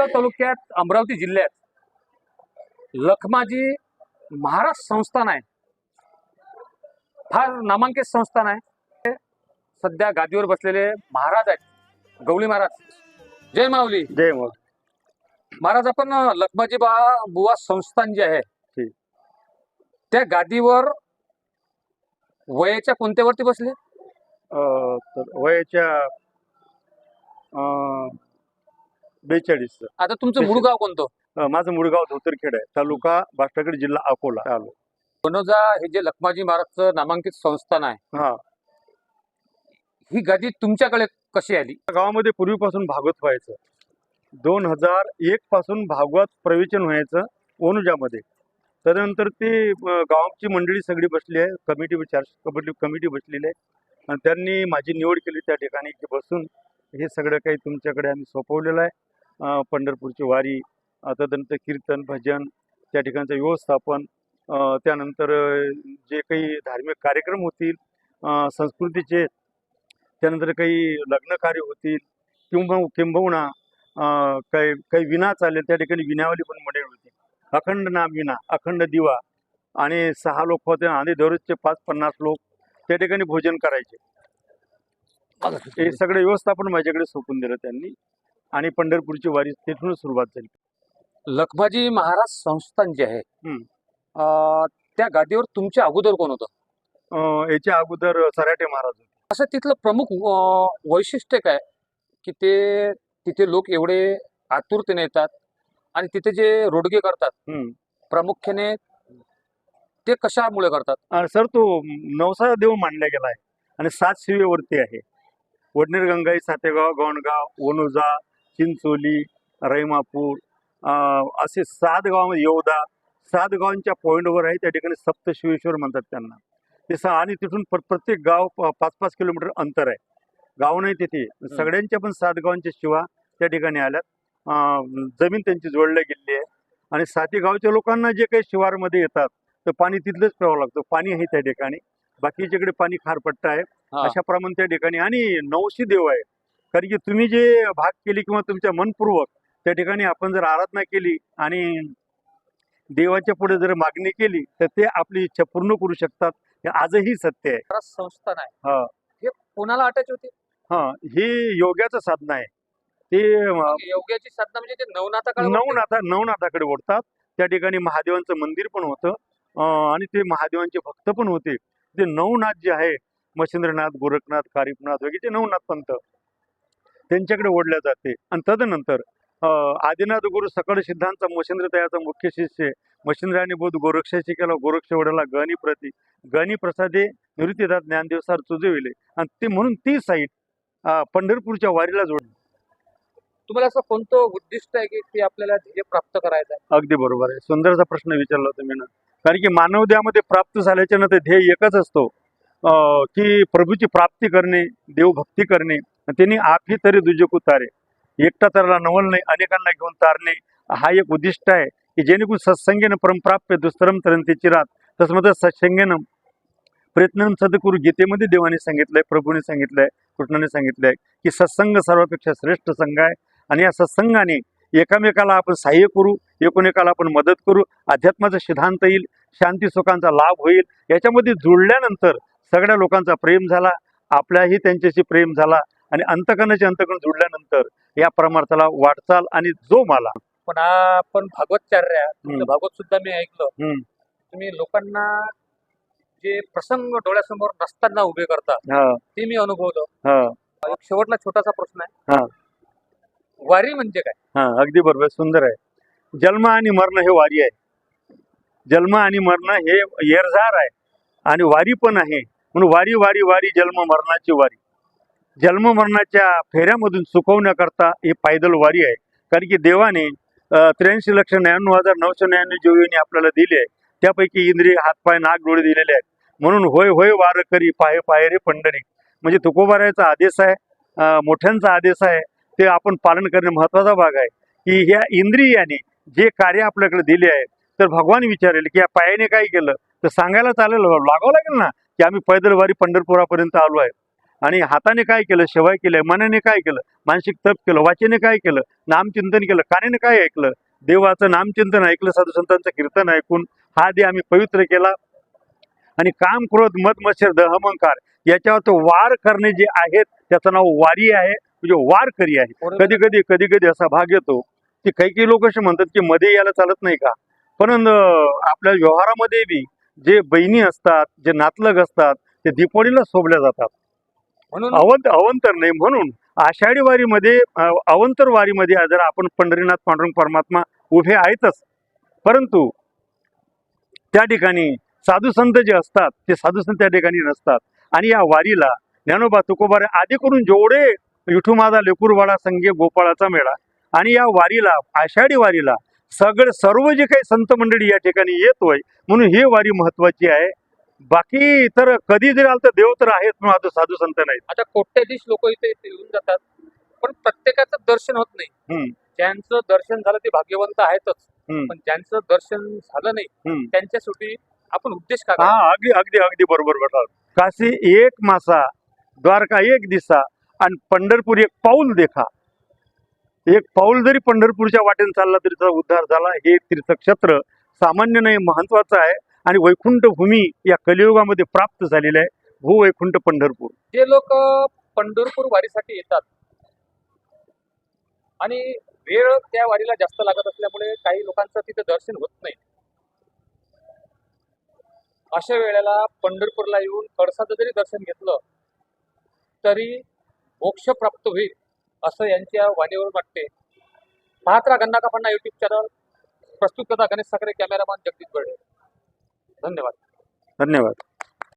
नांदगाव तालुक्यात अमरावती जिल्ह्यात लखमाजी महाराज संस्थान आहे. फार नामांकित संस्थान आहे. सध्या गादीवर बसलेले महाराज आहेत. गवळी महाराज. जय माऊली. जय मग महाराज आपण लखमाजी बा बुवा संस्थान जे आहे ठीक. त्या गादीवर वयाच्या कोणत्या वरती बसले तर वयाच्या बेचाळीस. आता तुमचं मूळ गाव कोणतं? माझं मुळगाव धोतरखेड आहे तालुका बाष्टागड जिल्हा अकोला. आलो बनोजा हे जे लखमाजी महाराजचं नामांकित संस्थान आहे. हा. ही गादी तुमच्याकडे कशी आली? गावामध्ये पूर्वीपासून भागवत व्हायचं. दोन हजार एक पासून भागवत प्रवचन व्हायचं ओनुजामध्ये. त्यानंतर ते अं, गावाची मंडळी सगळी बसली आहे. कमिटी चार कमिटी कमिटी बसलेली आहे. आणि त्यांनी माझी निवड केली त्या ठिकाणी की बसून हे सगळं काही तुमच्याकडे आम्ही सोपवलेलं आहे. पंढरपूरची वारी तदनंतर कीर्तन भजन त्या ठिकाणचं व्यवस्थापन त्यानंतर जे काही धार्मिक कार्यक्रम होतील संस्कृतीचे त्यानंतर काही लग्न कार्य होतील किंवा किंबहुना काही काही विना चालेल त्या ठिकाणी विनावली पण मंडळी होती अखंड नाम विना अखंड दिवा आणि सहा लोक होते आणि दररोजचे पाच पन्नास लोक त्या ठिकाणी भोजन करायचे. हे सगळं व्यवस्थापन माझ्याकडे सोपून दिलं त्यांनी. आणि पंढरपूरची वारी तिथूनच सुरुवात झाली. लखमाजी महाराज संस्थान जे आहे त्या गादीवर तुमच्या अगोदर कोण होतं? याच्या अगोदर सराटे महाराज होते. असं तिथलं प्रमुख वैशिष्ट्य काय? की ते तिथे लोक एवढे आतुरतेने येतात आणि तिथे जे रोडगे करतात. प्रामुख्याने ते कशामुळे करतात? सर तो नवसा देव मानला गेला आहे आणि सात शिवेवरती आहे. वडनेर गंगाई सातेगाव गौणगाव ओनुजा चिंचोली रहिमापूर असे सात गावामध्ये येवदा सात गावांच्या पॉईंटवर आहे त्या ठिकाणी सप्तशिवेश्वर म्हणतात त्यांना. ते सा आणि तिथून प्र- प्रत्येक गाव पाच पाच किलोमीटर अंतर आहे. गाव नाही तिथे. सगळ्यांच्या पण सात गावांच्या शिवा त्या ठिकाणी आल्यात. अं, जमीन त्यांची जोडल्या गेलेली आहे. आणि साती गावच्या लोकांना जे काही शिवारमध्ये येतात तर पाणी तिथलंच प्यावं लागतं. पाणी आहे त्या ठिकाणी. बाकीच्याकडे पाणी खारपट्ट आहे. अशा प्रमाणे त्या ठिकाणी. आणि नवशी देव आहे. कारण की तुम्ही जे भाग केली किंवा तुमच्या मनपूर्वक त्या ठिकाणी आपण जर आराधना केली आणि देवाच्या पुढे जर मागणी केली तर ते आपली इच्छा पूर्ण करू शकतात. हे आजही सत्य आहे. संस्थान आहे हा. हे कोणाला अटॅच होते? हा हे योग्याचं साधन आहे. ते अं, योग्याची साधना म्हणजे ते नवनाथाकडे नवनाथा नवनाथाकडे ओढतात. त्या ठिकाणी महादेवांचं मंदिर पण होतं. आणि ते महादेवांचे भक्त पण होते. ते नवनाथ जे आहे मच्छिंद्रनाथ गोरखनाथ कारिपनाथ वगैरे ते नवनाथ पंत. त्यांच्याकडे ओढल्या जाते. आणि तदनंतर आदिनाथ गुरु सकळ सिद्धांचा मच्छिंद्र तयाचा मुख्य शिष्य मच्छिंद्राने बोध गोरक्षाशी केला गोरक्ष वडला गणी प्रती गणी प्रसादे निवृत्तीदात ज्ञानदेवसार सुजविले आणि ते म्हणून ती साईट पंढरपूरच्या वारीला जोड तुम्हाला असं कोणतं उद्दिष्ट आहे की ते आपल्याला ध्येय प्राप्त करायचं आहे? अगदी बरोबर आहे. सुंदरचा प्रश्न विचारला तुम्ही ना कारण की मानवदेहामध्ये प्राप्त झाल्याच्यानंतर ध्येय एकच असतो. की प्रभूची प्राप्ती करणे देवभक्ती करणे त्यांनी आपही तरी दुजक उतारे एकटा तरला नवल नाही अनेकांना घेऊन तारणे. हा एक उद्दिष्ट आहे की जेणेकरून सत्संगेनं परमप्राप्य दुस्तरम तरंतीची रात. तसं सत्संगेनं प्रयत्न सदकुरु गीतेमध्ये देवाने सांगितलंय प्रभूने सांगितलंय कृष्णाने सांगितलंय की सत्संग सर्वापेक्षा श्रेष्ठ संघ आहे. आणि या सत्संगाने एकामेकाला आपण सहाय्य करू एकोणेकाला आपण मदत करू अध्यात्माचा सिद्धांत येईल शांती सुखांचा लाभ होईल. याच्यामध्ये जुळल्यानंतर सगळ्या लोकांचा प्रेम झाला आपल्याही त्यांच्याशी प्रेम झाला आणि अंतकरणाचे अंतकरण जुळल्यानंतर या परमार्थाला वाटचाल आणि जो मला पण आपण भागवतचार्य. भागवत सुद्धा मी ऐकलं. तुम्ही लोकांना जे प्रसंग डोळ्यासमोर नसताना उभे करता ते मी अनुभवलं. हा. एक शेवटला छोटासा प्रश्न हा. आहे वारी म्हणजे काय? हा अगदी बरोबर सुंदर आहे. जन्म आणि मरण हे वारी आहे. जन्म आणि मरण हे येरझार आहे आणि वारी पण आहे. म्हणून वारी वारी वारी जन्म मरणाची वारी. जन्म मरणाच्या फेऱ्यामधून सुखवण्याकरता ही पायदल वारी आहे. कारण की देवाने त्र्याऐंशी लक्ष नव्याण्णव हजार नऊशे नव्याण्णव जीवनी आपल्याला दिले आहे. त्यापैकी इंद्रिय हातपाय नाक डोळे दिलेले आहेत. म्हणून होय होय वार करी पाय पाय रे पंढरी. म्हणजे तुकोबारायचा आदेश आहे मोठ्यांचा आदेश आहे. ते आपण पालन करणे महत्त्वाचा भाग आहे. की ह्या इंद्रियाने जे कार्य आपल्याकडे दिले आहे तर भगवान विचारेल की या पायाने काय केलं? तर सांगायला चालेल लागावं लागेल ना? की आम्ही पैदल वारी पंढरपुरापर्यंत आलो आहे. आणि हाताने काय केलं शेवाय केलं मनाने काय केलं मानसिक तप केलं वाचेने काय केलं नामचिंतन केलं कानेने काय ऐकलं देवाचं नामचिंतन ऐकलं साधू संतांचं कीर्तन ऐकून हा दे आम्ही पवित्र केला. आणि काम क्रोध मत मत्सर दहमंकार याच्यावर तो वार करणे जे आहेत त्याचं नाव वारी आहे म्हणजे वारकरी आहे. कधी कधी कधी कधी असा भाग येतो की काही काही लोक असे म्हणतात की मध्ये यायला चालत नाही का? पण आपल्या व्यवहारामध्ये बी जे बहिणी असतात जे नातलग असतात ते दीपावलीला सोबल्या जातात. म्हणून अवंत अवंतर नाही म्हणून आषाढी वारीमध्ये अवंतर वारीमध्ये जर आपण पंढरीनाथ पांडुरंग परमात्मा उभे आहेतच. परंतु त्या ठिकाणी साधू संत जे असतात ते साधू संत त्या ठिकाणी नसतात. आणि या वारीला ज्ञानोबा तुकोबारे आधी करून जेवढे विठू माझा लेकूरवाडा संघे गोपाळाचा मेळा आणि या वारीला आषाढी वारीला सगळे सर्व जे काही संत मंडळी या ठिकाणी येतोय म्हणून ही वारी महत्वाची आहे. बाकी तर कधी जरी आलं तर देव तर आहेत म्हणून आता साधू संत नाहीत. आता कोट्याधीश लोक इथे येऊन जातात पण प्रत्येकाचं दर्शन होत नाही. ज्यांचं दर्शन झालं ते भाग्यवंत आहेतच पण ज्यांचं दर्शन झालं नाही. त्यांच्यासाठी आपण उद्देश का हा? अगदी अगदी अगदी बरोबर म्हटलं काशी एक मासा द्वारका एक दिसा आणि पंढरपूर एक पाऊल देखा. एक पाऊल जरी पंढरपूरच्या वाटेने चालला तरी त्याचा उद्धार झाला. हे तीर्थक्षेत्र सामान्य नाही महत्वाचं आहे आणि वैकुंठ भूमी या कलियुगामध्ये प्राप्त झालेलं आहे. भू वैकुंठ पंढरपूर. जे लोक पंढरपूर वारीसाठी येतात आणि वेळ त्या वारीला जास्त लागत असल्यामुळे काही लोकांचं तिथे दर्शन होत नाही. अशा वेळेला पंढरपूरला येऊन कळसाचं जरी दर्शन घेतलं तरी मोक्ष प्राप्त होईल. असं यांच्या वाणीवरून वाटते. पाहत गन्ना कापण्णा युट्यूब चॅनल प्रस्तुत करता गणेश साखरे कॅमेरामॅन जगदीश बर्डे धन्यवाद. धन्यवाद.